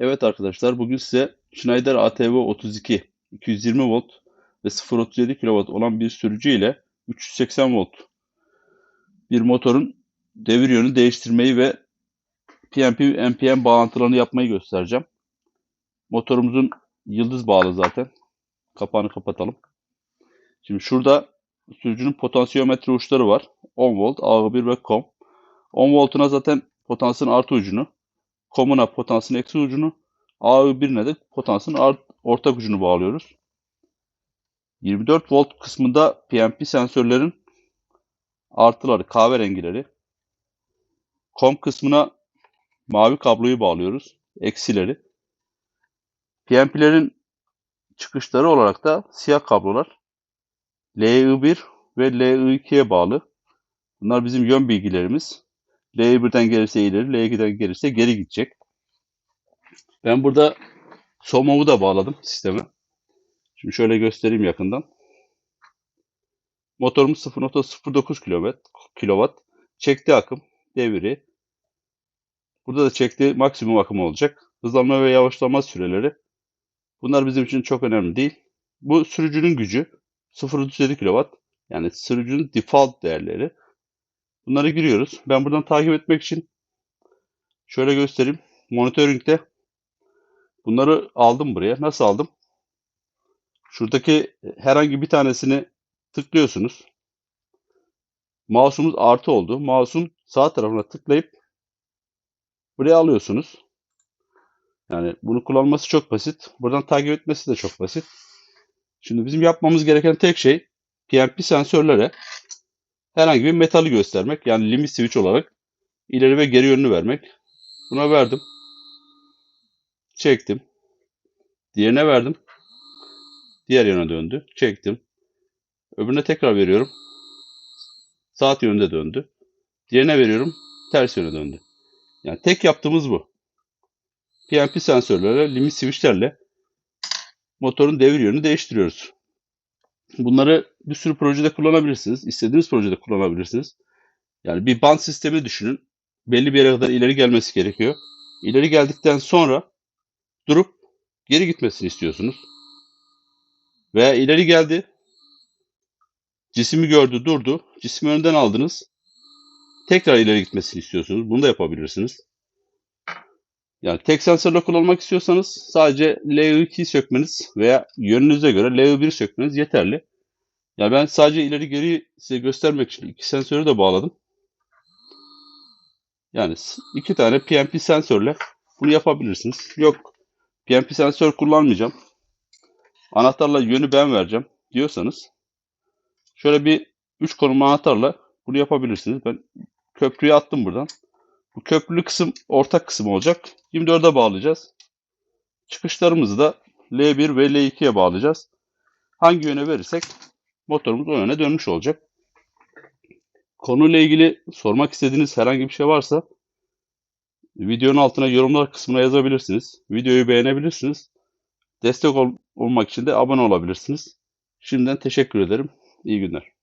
Evet arkadaşlar bugün size Schneider ATV 32 220 volt ve 0.37 kW olan bir sürücü ile 380 volt bir motorun devir yönü değiştirmeyi ve PNP NPN bağlantılarını yapmayı göstereceğim. Motorumuzun yıldız bağlı zaten. Kapağını kapatalım. Şimdi şurada sürücünün potansiyometre uçları var. 10 volt, A1 ve COM. 10 voltuna zaten potansiyelin artı ucunu, COM'una potansiyelin eksi ucunu, A1'ine de art, ortak ucunu bağlıyoruz. 24 volt kısmında PNP sensörlerin artıları, kahverengileri. COM kısmına mavi kabloyu bağlıyoruz, eksileri. PNP'lerin çıkışları olarak da siyah kablolar LI1 ve LI2'ye bağlı. Bunlar bizim yön bilgilerimiz. L1'den gelirse ileri, L2'den gelirse geri gidecek. Ben burada SOMOV'u da bağladım sisteme. Şimdi şöyle göstereyim yakından. Motorumuz 0.09 kW. Çekti akım, deviri. Burada da çektiği maksimum akım olacak. Hızlanma ve yavaşlama süreleri. Bunlar bizim için çok önemli değil. Bu sürücünün gücü 0.37 kW. Yani sürücünün default değerleri. Bunları giriyoruz. Ben buradan takip etmek için şöyle göstereyim. Monitoring'de bunları aldım buraya. Nasıl aldım? Şuradaki herhangi bir tanesini tıklıyorsunuz. Mouse'umuz artı oldu. Mouse'un sağ tarafına tıklayıp buraya alıyorsunuz. Yani bunu kullanması çok basit. Buradan takip etmesi de çok basit. Şimdi bizim yapmamız gereken tek şey PNP sensörlere herhangi bir metali göstermek. Yani limit switch olarak ileri ve geri yönünü vermek. Buna verdim. Çektim. Diğerine verdim. Diğer yana döndü. Çektim. Öbürüne tekrar veriyorum. Saat yönünde döndü. Diğerine veriyorum. Ters yöne döndü. Yani tek yaptığımız bu. PNP sensörlerle, limit switchlerle motorun devir yönünü değiştiriyoruz. Bunları bir sürü projede kullanabilirsiniz. İstediğiniz projede kullanabilirsiniz. Yani bir band sistemi düşünün. Belli bir yere kadar ileri gelmesi gerekiyor. İleri geldikten sonra durup geri gitmesini istiyorsunuz. Veya ileri geldi. Cisimi gördü, durdu. Cismi önden aldınız. Tekrar ileri gitmesini istiyorsunuz. Bunu da yapabilirsiniz. Yani tek sensörle kullanmak istiyorsanız sadece LU2'yi sökmeniz veya yönünüze göre LU1 sökmeniz yeterli. Yani ben sadece ileri geri size göstermek için iki sensörü de bağladım. Yani iki tane PNP sensörle bunu yapabilirsiniz. Yok PNP sensör kullanmayacağım. Anahtarla yönü ben vereceğim diyorsanız şöyle bir 3 konum anahtarla bunu yapabilirsiniz. Ben köprüye attım buradan. Bu köprülü kısım ortak kısım olacak. 24'e bağlayacağız. Çıkışlarımızı da L1 ve L2'ye bağlayacağız. Hangi yöne verirsek motorumuz o yöne dönmüş olacak. Konuyla ilgili sormak istediğiniz herhangi bir şey varsa videonun altına yorumlar kısmına yazabilirsiniz. Videoyu beğenebilirsiniz. Destek ol olmak için de abone olabilirsiniz. Şimdiden teşekkür ederim. İyi günler.